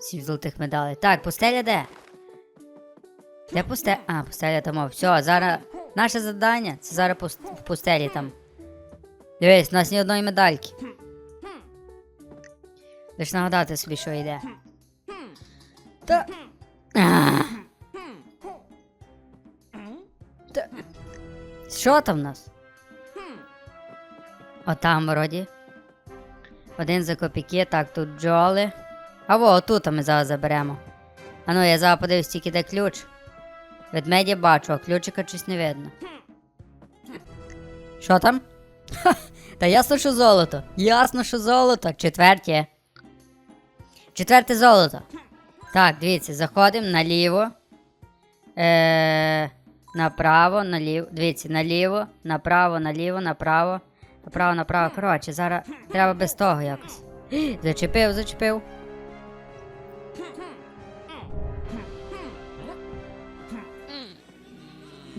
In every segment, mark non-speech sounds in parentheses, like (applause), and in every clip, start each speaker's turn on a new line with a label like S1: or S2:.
S1: Сім золотих медалей. Так, пустеля де? Де пустеля? А, пустеля там. Все, зараз. Наше завдання це зараз пуст- в пустелі там. Дивись, у нас ні одної медальки. Лиш нагадати собі, що йде. Та. А. Та. Що там в нас? Отам вроді. Один за копійки, так, тут бджоли. А во, отут ми зараз заберемо. А ну, я зараз подивлюсь, тільки де ключ. Ведмедя бачу, а ключика щось не видно. Що там? Ха, та ясно, що золото. Ясно, що золото. Четверте. Четверте золото. Так, дивіться, заходимо наліво. Е, направо, наліво. Дивіться, наліво, направо, наліво, направо. Направо, направо. Коротше, зараз треба без того якось. Зачепив, зачепив.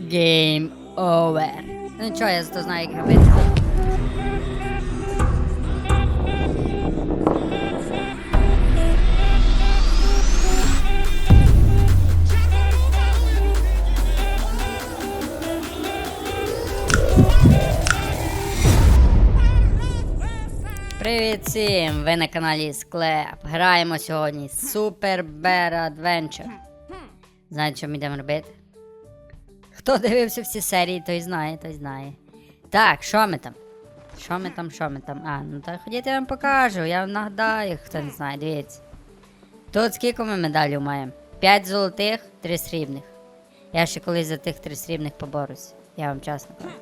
S1: Game over. Ну нічого, я зато знаю, як робити. Привіт всім! Ви на каналі Склеп. Граємо сьогодні Super Bear Adventure. Знаєте, що ми йдемо робити? Хто дивився всі серії, той знає, той знає. Так, що ми там? Що ми там, що ми там? А, ну так ходіть, я вам покажу, я вам нагадаю, хто не знає, дивіться. Тут скільки ми медалів маємо? 5 золотих, 3 срібних. Я ще колись за тих 3 срібних поборусь. Я вам чесно кажу.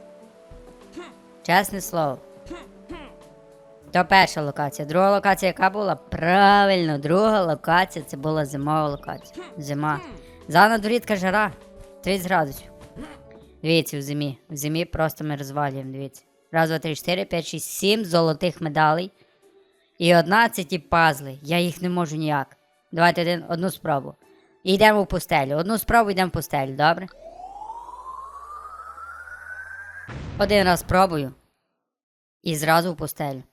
S1: Чесне слово. То перша локація. Друга локація яка була? Правильно, друга локація це була зимова локація. Зима. За на жара. 30 градусів. Дивіться, в зимі. В зимі просто ми розвалюємо, дивіться. Раз, два, три, чотири, п'ять, шість, сім золотих медалей. І 11 пазли. Я їх не можу ніяк. Давайте один, одну спробу. І йдемо в пустелю. Одну спробу йдемо в пустелю, добре? Один раз пробую. І зразу в пустелю.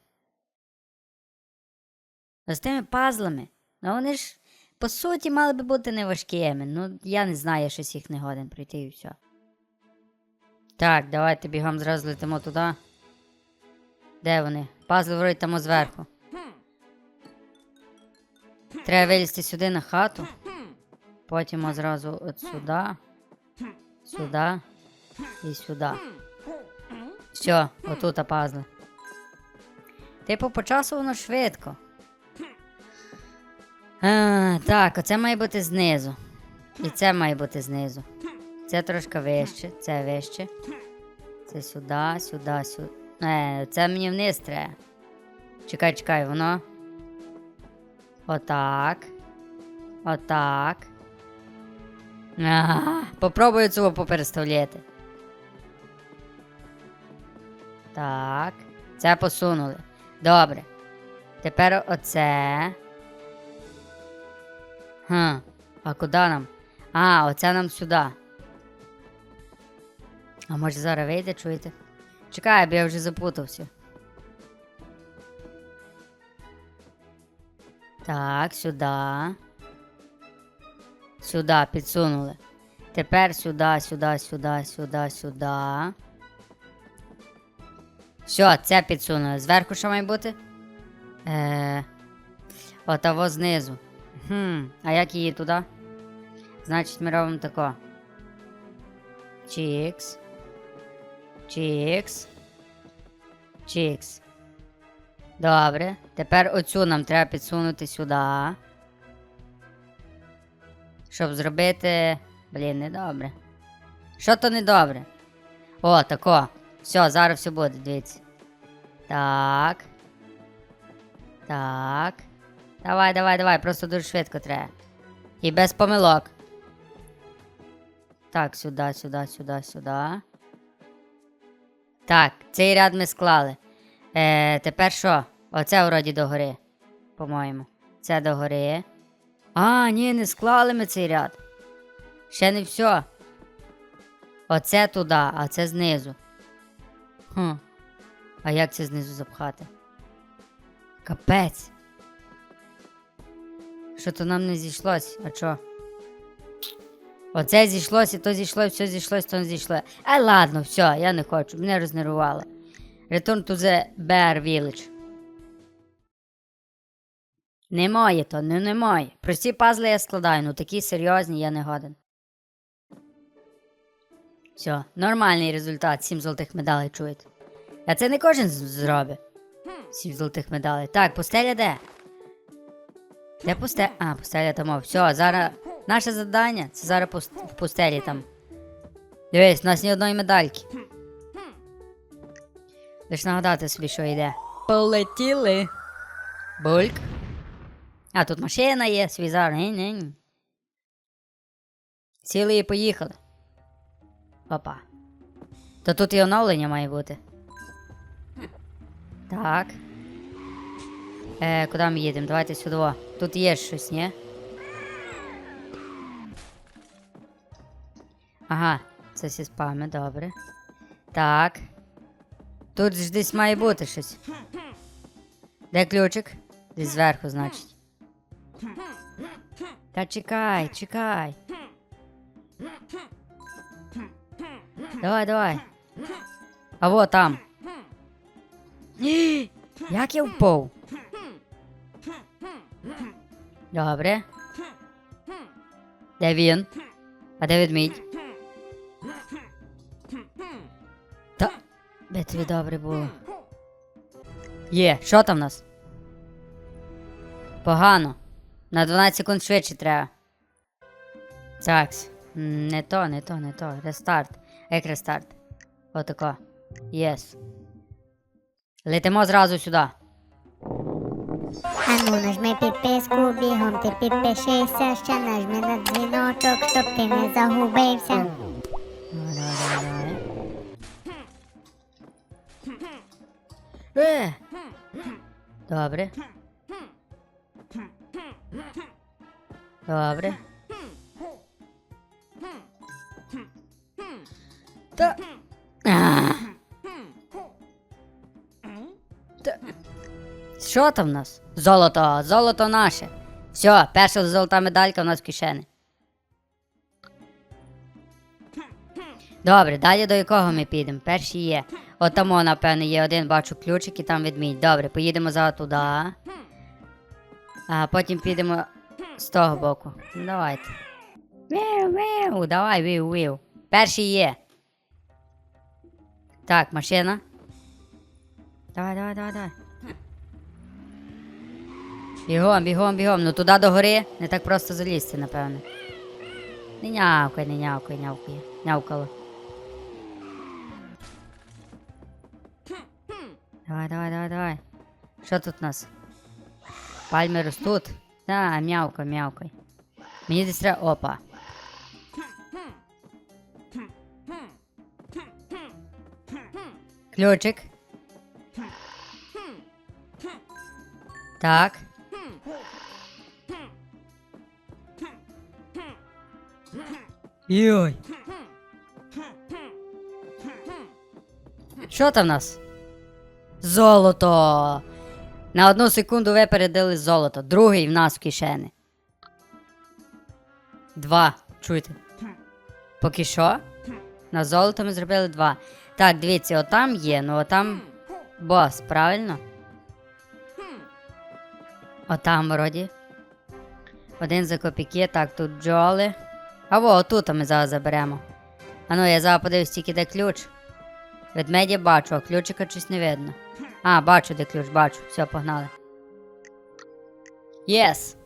S1: З тими пазлами. Ну вони ж, по суті, мали би бути не важкими. Ну, я не знаю, я щось їх не годен пройти і все. Так, давайте бігом зразу летимо туди. Де вони? Пазли вроді зверху. Треба вилізти сюди на хату. Потім одразу от сюди. Сюди. І сюди. Все, отут пазли. Типу, по часу воно швидко. А, так, оце має бути знизу. І це має бути знизу. Це трошки вище, це вище. Це сюди, сюди, сюди. Е, це мені вниз треба. Чекай, чекай, воно. Отак. Отак. Попробую цього попереставляти. Так. Це посунули. Добре. Тепер оце. Хм, а куди нам? А, оце нам сюди. А може зараз вийде, чуєте? Чекай, бо я вже запутався. Так, сюди. Сюди підсунули. Тепер сюди, сюди, сюди, сюди, сюди. Все, це підсунули. Зверху що має бути? Е, Отаво знизу. Хм, а як її туди? Значить, ми робимо тако. Чікс. Чікс. Чікс. Добре. Тепер оцю нам треба підсунути сюди. Щоб зробити. Блін, недобре. Що то недобре? О, тако. Все, зараз все буде, дивіться. Так. Так. Давай, давай, давай, просто дуже швидко треба. І без помилок. Так, сюди, сюди, сюди, сюди. Так, цей ряд ми склали. Е, тепер що? Оце вроді догори. По-моєму. Це догори. А, ні, не склали ми цей ряд. Ще не все. Оце туди, а це знизу. Хм. А як це знизу запхати? Капець. Що то нам не зійшлось, а чо? Оце зійшлося, то зійшло, все зійшлось, то не зійшло. А ладно, все, я не хочу, мене рознервували. Return to the Bear Village. Немає то, ну немає. Прості пазли я складаю, ну такі серйозні я не годен. Все, нормальний результат, 7 золотих медалей чуєте. А це не кожен зробить. 7 золотих медалей. Так, пустеля де? Де пустеля? А, пустеля там. Все, зараз наше завдання це зараз в пустелі там. Дивись, у нас ні одної медальки. Лиш нагадати собі, що йде. Полетіли. Бульк. А, тут машина є, свій зараз. Ні-ні. Сіли і поїхали. Опа. То тут і оновлення має бути. Так. Е, куди ми їдемо? Давайте сюди. Тут є щось, ні? Ага, це всі спами, добре. Так. Тут ж десь має бути щось. Де ключик? Десь зверху, значить. Та чекай, чекай. Давай, давай. А вот там. (gasps) Як я впав? Добре. Де він? А де ведмідь? Тобі добре було? Є, що там в нас? Погано. На 12 секунд швидше треба. Так. Не то, не то, не то. Рестарт. Як рестарт? Отако. Єс. Летимо зразу сюди.
S2: Ану, нажми підписку, бігом ти підпишися, ще нажми на дзвіночок, щоб ти не загубився.
S1: Давай. Е! Добре. Добре. Та. Та. Що там в нас? Золото, золото наше. Все, перша золота медалька у нас в кишені. Добре, далі до якого ми підемо? Перший є. От там, о, напевно, є один, бачу ключик і там ведмідь. Добре, поїдемо за туди. А потім підемо з того боку. Ну, Давайте. Віу, віу, давай, віу, віу. Перший є. Так, машина. Давай, давай, давай, давай. Бігом, бігом, бігом. Ну туди до гори не так просто залізти, напевно. Не нявкай, не нявкай, нявкай. Нявкало. Давай, давай, давай, давай. Що тут у нас? Пальми ростуть? Да, м'явкай, м'явкай. Мені десь треба. Опа. Ключик. Так. Йой. Що там в нас? Золото. На одну секунду випередили золото. Другий в нас в кишені. Два. Чуєте? Поки що? На золото ми зробили два. Так, дивіться, отам є, ну отам бос, правильно? Отам вроді. Один за копійки, так, тут бджоли. А во, отут ми зараз заберемо. А ну, я зараз подивлюсь, тільки де ключ. Ведмедя бачу, а ключика щось не видно. А, бачу, де ключ, бачу. Все, погнали. Єс!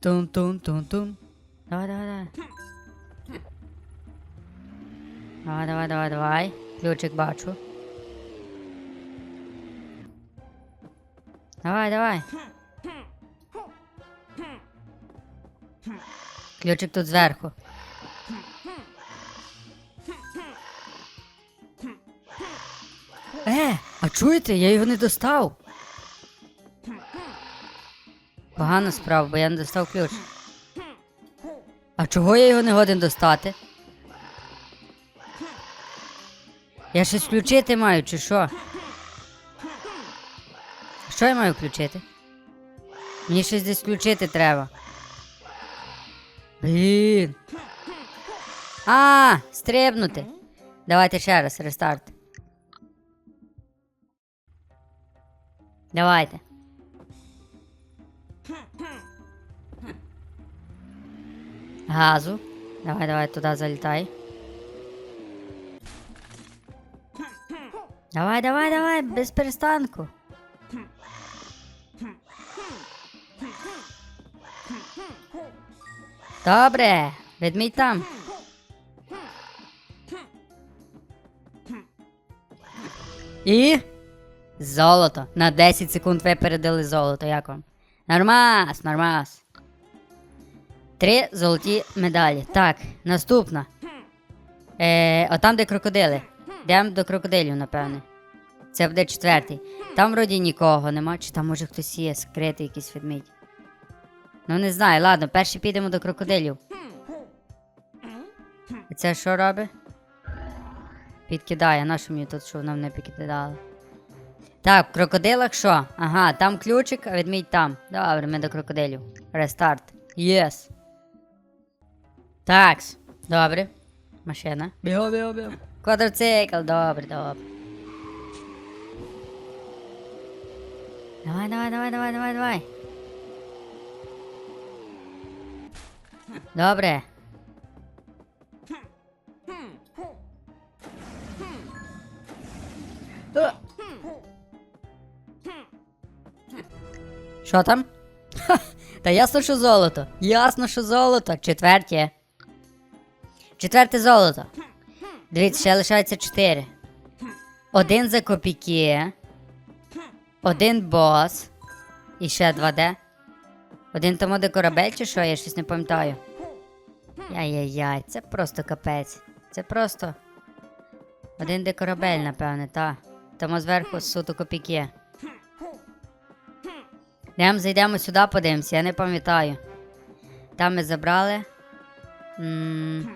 S1: Тум-тум-тум-тум. Давай, давай, давай. Давай, давай, давай, давай. Ключик бачу. Давай, давай. Ключик тут зверху. Е, а чуєте, я його не достав. Погана справа, бо я не достав ключ. А чого я його не годен достати? Я щось включити маю, чи що? Що я маю включити? Мені щось десь включити треба. Блін. А, стрибнути. Давайте ще раз, рестарт. Давайте. Газу. Давай, давай, туди залітай. Давай, давай, давай, без перестанку. Добре, ведмідь там. І золото. На 10 секунд випередили золото. Як вам? Нормас, нормас. Три золоті медалі. Так, наступна. Е, отам, де крокодили. Йдемо до крокодилів, напевне. Це буде четвертий. Там вроді нікого нема, чи там може хтось є, скритий якийсь ведмідь. Ну не знаю, ладно, перші підемо до крокодилів. Це що робить? Підкидає, на що мені тут, що нам не підкидали. Так, в крокодилах що? Ага, там ключик, а ведмідь там. Добре, ми до крокодилів. Рестарт. Єс. Такс. Добре. Машина. Біго, біго, біго. Квадроцикл, добре, добре. Давай, давай, давай, давай, давай, давай. Добре. Що там? Ха, Та ясно, що золото. Ясно, що золото. Четверте. Четверте золото. Дивіться, ще лишається чотири. Один за копійки. Один бос. І ще два де. Один тому де корабель чи що, я щось не пам'ятаю. Яй-яй-яй, це просто капець. Це просто. Один де корабель, напевне, та. Тому зверху суто копійки. Йдемо, зайдемо сюди, подивимося, я не пам'ятаю. Там ми забрали.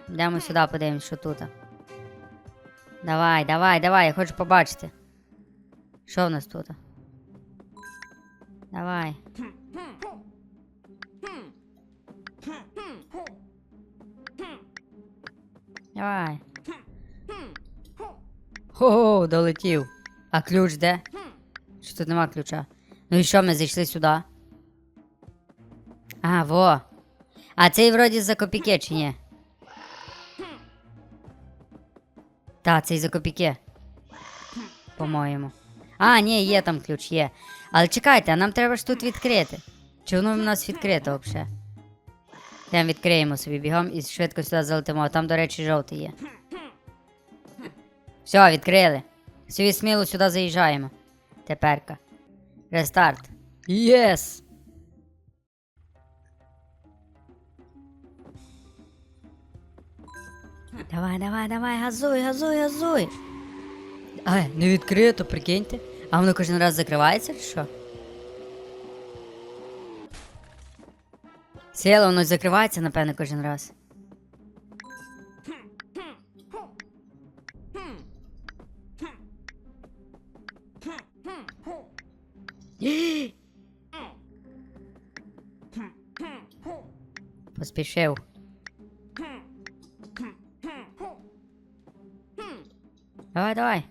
S1: Йдемо сюди, подивимося, що тут. Давай, давай, давай, я хочу побачити. Що в нас тут? Давай. Давай. Хо, долетів. А ключ де? Що тут нема ключа? Ну і що, ми зайшли сюди? А, во. А цей вроді за копійки чи ні? Та, цей за копійки. По-моєму. А, ні, є там ключ, є. Але чекайте, а нам треба ж тут відкрити. Чи воно в нас відкрито взагалі? Там відкриємо собі бігом і швидко сюди залетимо. Там, до речі, жовтий є. Все, відкрили. Собі сміло сюди заїжджаємо. Теперка. Рестарт. Єс! Давай, давай, давай, газуй, газуй, газуй. А, не відкрито, прикиньте. А воно кожен раз закривається чи що? Сіло, воно закривається, напевно, кожен раз. Поспішив. Давай, давай.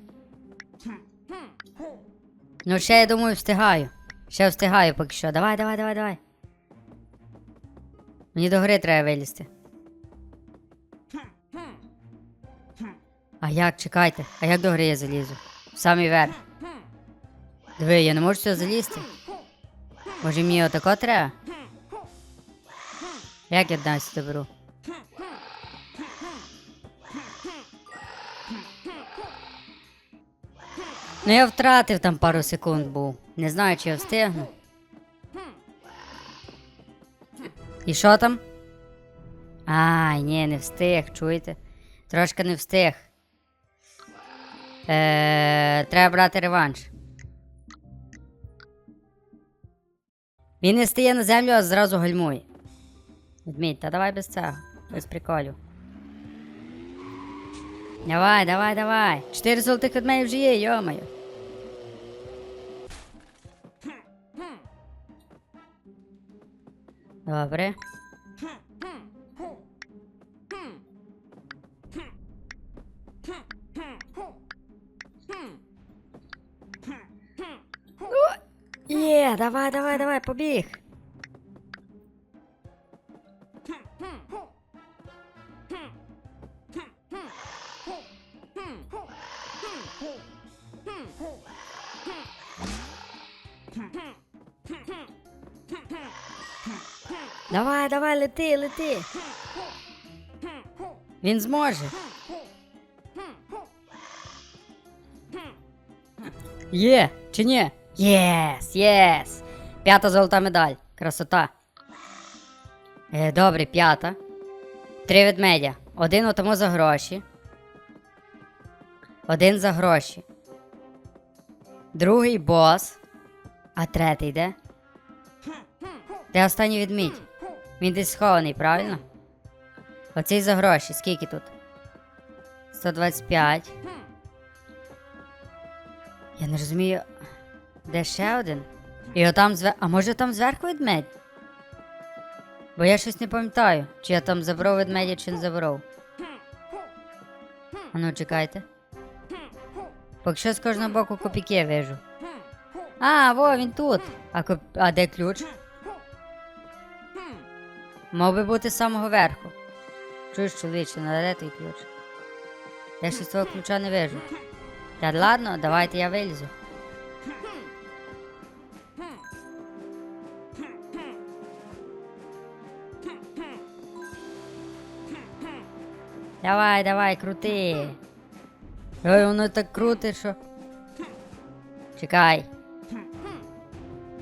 S1: Ну, ще я думаю, встигаю. Ще встигаю поки що. Давай, давай, давай, давай. Мені до гри треба вилізти. А як, чекайте, а як до гри я залізу? В самий верх. Диви, я не можу сюди залізти. Може мені отако треба? Далі сюди беру? Ну я втратив там пару секунд був. Не знаю, чи я встигну. І що там? Ай, ні, не встиг, чуєте? Трошки не встиг. Е, треба брати реванш. Він не стає на землю, а зразу гальмує. Відміть, та давай без цього. Без приколів. Давай, давай, давай. Чотири золотих ведмедів вже є, йомаю. Добре. О, Є, давай, давай, давай, побіг. Лети, лети. Він зможе. Є, чи ні? Єс, єс. П'ята золота медаль. Красота. Е, добре, п'ята. Три ведмедя. Один отому за гроші. Один за гроші. Другий бос. А третій де? Де останній ведмідь? Він десь схований, правильно? Оцей за гроші. Скільки тут? 125. Я не розумію. Де ще один? І отам зве. А може там зверху ведмедь? Бо я щось не пам'ятаю, чи я там забрав ведмедя, чи не забрав. А ну, чекайте. Поки що з кожного боку копійки вижу. А, во, він тут. А, коп... а де ключ? Мав би бути з самого верху. Чуєш, чоловіче, наде той ключ. Я щось твого ключа не вижу. Та ладно, давайте я вилізу. Давай, давай, крути. Ой, воно так крутить, що. Чекай.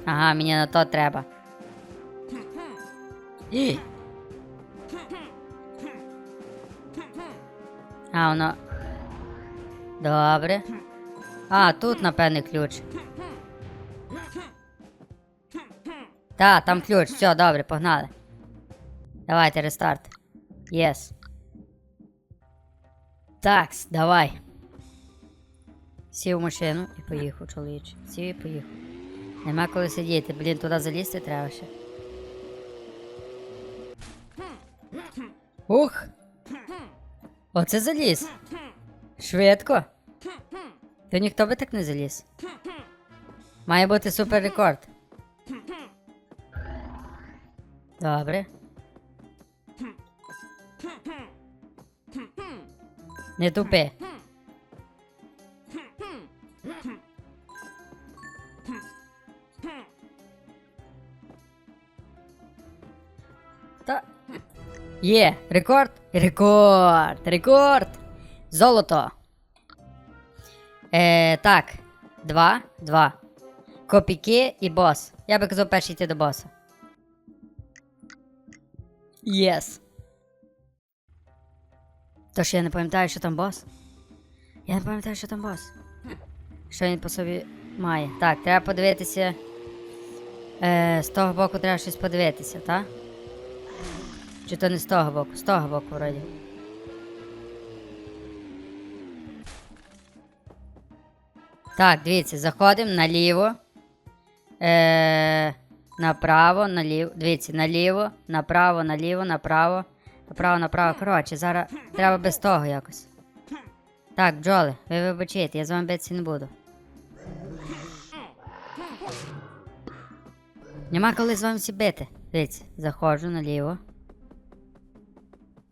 S1: Ага, мені на то треба. А, воно. Добре. А, тут, напевне, ключ. Та, там ключ. Все, добре, погнали. Давайте рестарт. Єс. Такс, давай. Сів в машину і поїхав, чоловіче. Сів і поїхав. Нема коли сидіти, блін, туди залізти треба ще. Ух! Оце заліз. Швидко. То ніхто би так не заліз. Має бути супер рекорд. Добре. Не тупи. Є, рекорд. Рекорд. Рекорд. Золото. Е, так. Два. Два. Копійки і бос. Я би казав перший йти до боса. Єс. Тож я не пам'ятаю, що там бос. Я не пам'ятаю, що там бос. Що він по собі має. Так, треба подивитися. Е, з того боку треба щось подивитися, так? Чи то не з того боку? З того боку, вроді. Так, дивіться, заходимо наліво. Е, направо, наліво. Дивіться, наліво, направо, наліво, направо. Направо, направо. Коротше, зараз треба без того якось. Так, бджоли, ви вибачайте, я з вами битися не буду. Нема коли з вами всі бити. Дивіться, заходжу наліво.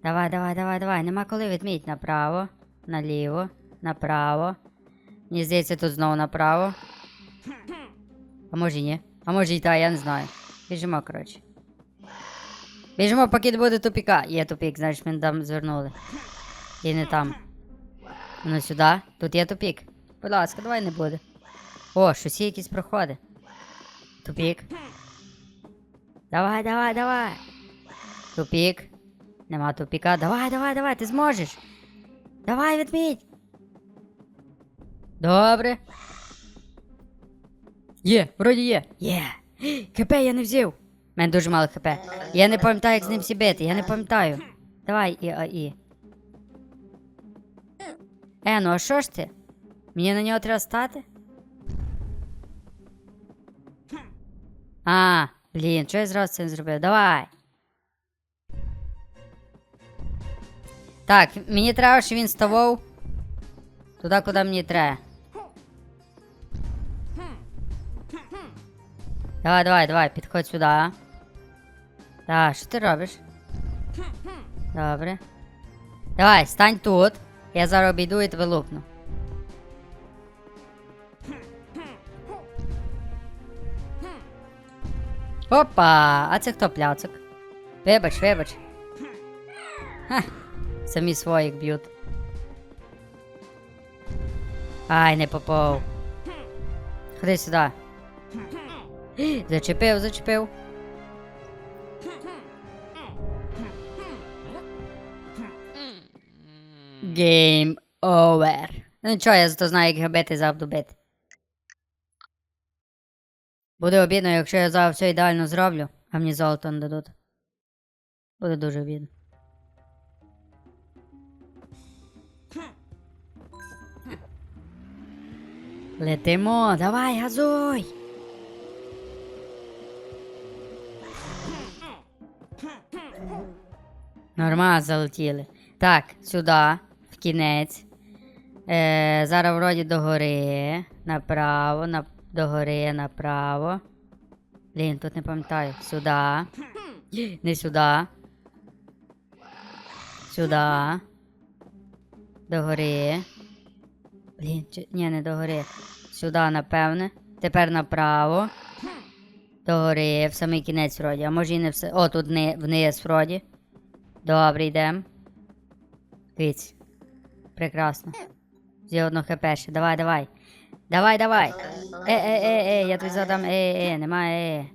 S1: Давай, давай, давай, давай. Нема коли відміть направо, наліво, направо. Мені здається, тут знову направо. А може ні. А може і та, я не знаю. Біжимо, коротше. Біжимо, поки не буде тупіка. Є тупік, значить ми там звернули. І не там. Ну сюди. Тут є тупік. Будь ласка, давай не буде. О, щось є якісь проходи. Тупік. Давай, давай, давай. Тупік. Нема тупіка. Давай, давай, давай, ти зможеш. Давай, відміть. Добре. Є, вроді є. Є. ХП я не взяв. У мене дуже мало ХП. Я не пам'ятаю, як з ним всі бити. Я не пам'ятаю. Давай, і, а, і. Е, ну а що ж ти? Мені на нього треба стати? А, Блін, що я зразу це не зробив? Давай. Так, мені треба, щоб він ставав туди, куди мені треба. Давай, давай, давай, підходь сюди. Так, що ти робиш? Добре. Давай, стань тут. Я зараз обійду і тебе лупну. Опа! А це хто пляцок? Вибач, вибач. Ха, самі своїх б'ють. Ай, не попав. Ходи сюди. Зачепив, зачепив. Game over. Ну нічого, я зато знаю, як його бити завжди бити. Буде обідно, якщо я зараз все ідеально зроблю, а мені золото не дадуть. Буде дуже обідно. Летимо, давай, газуй! Нормально залетіли. Так, сюди, в кінець. Е, зараз вроді догори, направо, на, догори, направо. Блін, тут не пам'ятаю. Сюди. Не сюди. Сюди. Догори. Блін, чи... ні, не догори. Сюди, напевне. Тепер направо. Догори, в самий кінець вроді. А може і не все. О, тут вни... вниз вроді. Добре, йдемо. Дивіться. Прекрасно. Зі одно хп ще. Давай, давай. Давай, давай. Е, е, е, е, я тобі задам. Е, е, немає, е.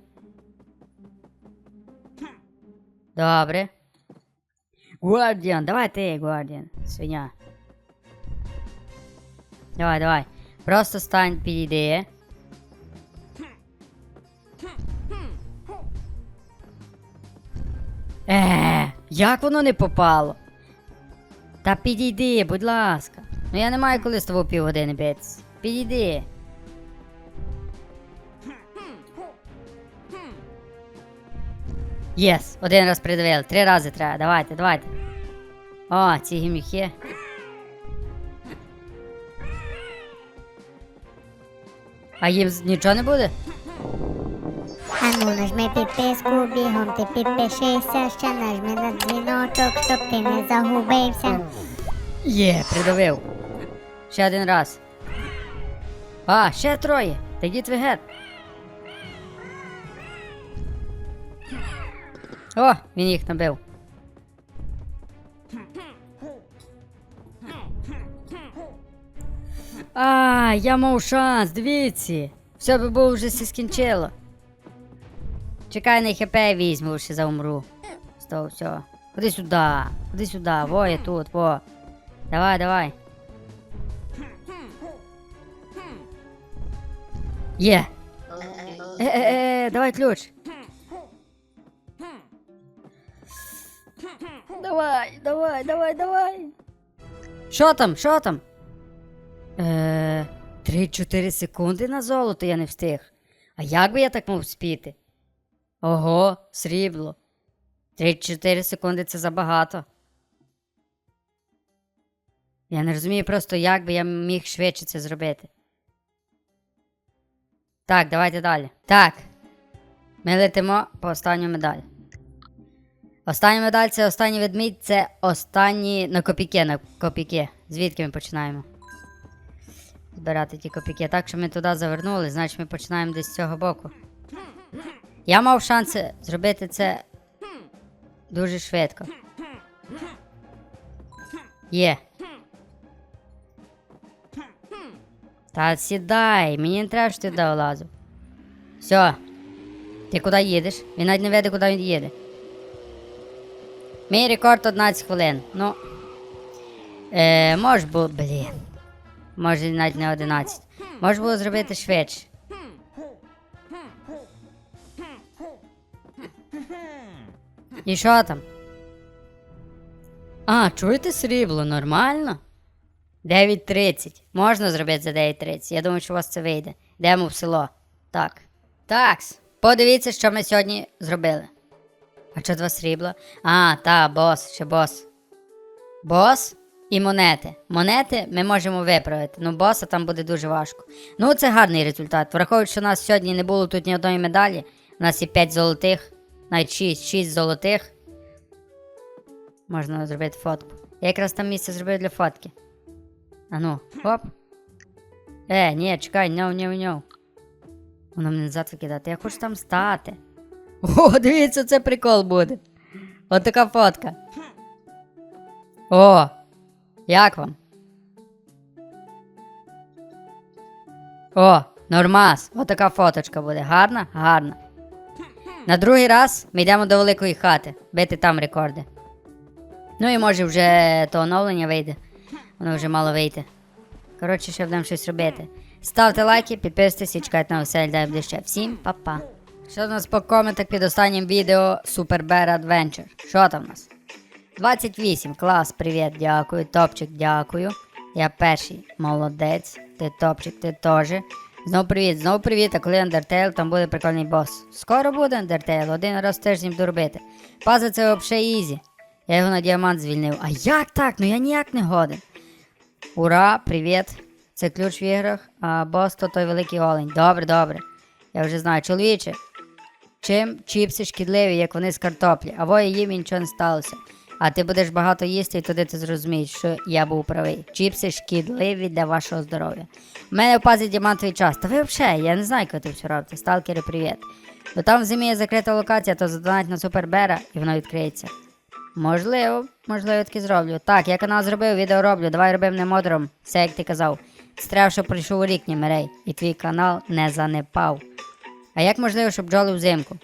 S1: Добре. Гвардіан, давай ти, Гвардіан. Свиня. Давай, давай. Просто стань, підійди. Е, як воно не попало? Та підійди, будь ласка. Ну я не маю коли з тобою півгодини битися. Підійди. Єс, один раз придавили, три рази треба. Давайте, давайте. О, ці гіміхи. А їм нічого не буде?
S2: Ану, нажми підписку, бігом ти підпишися, ще нажми на дзвіночок, щоб ти не загубився.
S1: Є, придавив. Ще один раз. А, ще троє. Та йдіть ви геть. О, він їх набив. А, я мав шанс, дивіться. Все би було вже все скінчило. Чекай на хп візьму, ще заумру. Того всього. Ходи сюди, ходи сюди, во я тут, во. Давай, давай. Є. Е, е, е, давай ключ. Давай, давай, давай, давай. Що там? Що там? Е, 3-4 секунди на золото я не встиг. А як би я так мав спіти? Ого, срібло. 3-4 секунди це забагато. Я не розумію просто, як би я міг швидше це зробити. Так, давайте далі. Так. Ми летимо по останню медаль. Остання медаль це останній ведмідь, це останні на копійки, на копійки. Звідки ми починаємо? Збирати ті копійки. Так що ми туди завернули, значить ми починаємо десь з цього боку. Я мав шанси зробити це дуже швидко. Є. Та сідай, мені не треба, що ти туди влазив. Все. Ти куди їдеш? Він навіть не веде, куди він їде. Мій рекорд 11 хвилин. Ну. Е, може було. Блін. Може навіть не 11. Може було зробити швидше. І що там? А, чуєте срібло, нормально? 9.30. Можна зробити за 9.30. Я думаю, що у вас це вийде. Йдемо в село. Так. Такс. Подивіться, що ми сьогодні зробили. А що два срібла? А, та, бос, ще бос. Бос і монети. Монети ми можемо виправити. Ну, боса там буде дуже важко. Ну, це гарний результат. Враховуючи, що у нас сьогодні не було тут ні одної медалі. У нас є 5 золотих, навіть 6, 6 золотих. Можна зробити фотку. Я якраз там місце зробив для фотки. А ну, хоп. Е, ні, чекай, no, no, no. Воно мене назад викидати. Я хочу там стати. О, дивіться, це прикол буде. От така фотка. О! Як вам? О, нормас. Отака фоточка буде. Гарна? Гарна. На другий раз ми йдемо до великої хати, бити там рекорди. Ну і може вже то оновлення вийде. Воно вже мало вийти. Коротше, ще будемо щось робити. Ставте лайки, підписуйтесь і чекайте на веселі дай буде ще. Всім па-па. Що в нас по коментах під останнім відео Super Bear Adventure? Що там в нас? 28, клас, привіт, дякую. Топчик, дякую. Я перший. Молодець. Ти топчик, ти теж. Знову привіт, знову привіт, а коли Undertale, там буде прикольний бос. Скоро буде Undertale, один раз в тиждень буду робити. Паза це взагалі ізі. Я його на діамант звільнив. А як так? Ну я ніяк не годен. Ура, привіт. Це ключ в іграх, а бос то той великий олень. Добре, добре. Я вже знаю, чоловіче. Чим чіпси шкідливі, як вони з картоплі, а во їм нічого не сталося. А ти будеш багато їсти, і тоді ти зрозумієш, що я був правий. Чіпси шкідливі для вашого здоров'я. У мене в пазі діамантовий час. Та ви взагалі, я не знаю, ви це все робите. Сталкери, привіт. Бо там в зимі є закрита локація, то задонать на супербера і воно відкриється. Можливо, можливо, таки зроблю. Так, я канал зробив, відео роблю. Давай робив не модером, все як ти казав. Це треба, щоб прийшов рік, Німерей, і твій канал не занепав. А як можливо, щоб бджоли взимку?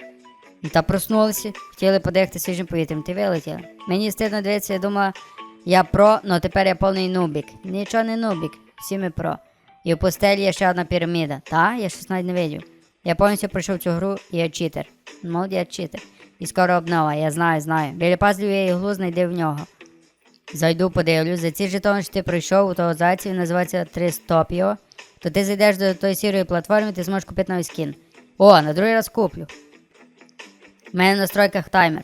S1: Та проснулися, хотіли подихати свіжим повітрям, ти вилетіли. Мені стидно дивитися, я думала, я про, но тепер я повний нубік. Нічого не нубік, всі ми про. І в постелі є ще одна піраміда. Та, я щось навіть не видів. Я повністю пройшов цю гру і я читер. Молодець читер. І скоро обнова, я знаю, знаю. Біля пазлів є іглу, знайди в нього. Зайду, подивлюсь. За ці жетони, що ти пройшов, у того зайця він називається 3 його. То ти зайдеш до тої сірої платформи, ти зможеш купити новий скін. О, на другий раз куплю. У мене в настройках таймер.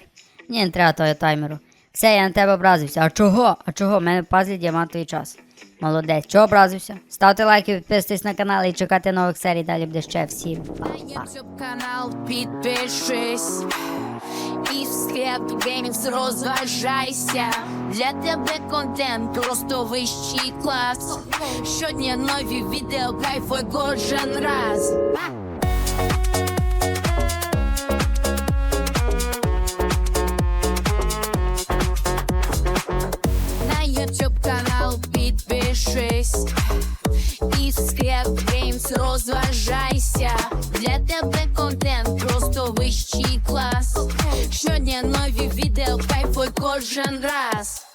S1: Ні, не треба того таймеру. Все, я на тебе образився. А чого? А чого? У мене в пазлі діамантовий час. Молодець, чого образився? Ставте лайки, підписуйтесь на канал і чекайте нових серій. Далі буде ще всім.
S3: На канал підпишись І в склеп геймінгс розважайся Для тебе контент просто вищий клас Щодня нові відео, кайфуй кожен раз канал підпишись і Scrap Games розважайся Для тебе контент просто вищий клас Щодня нові відео, кайфуй кожен раз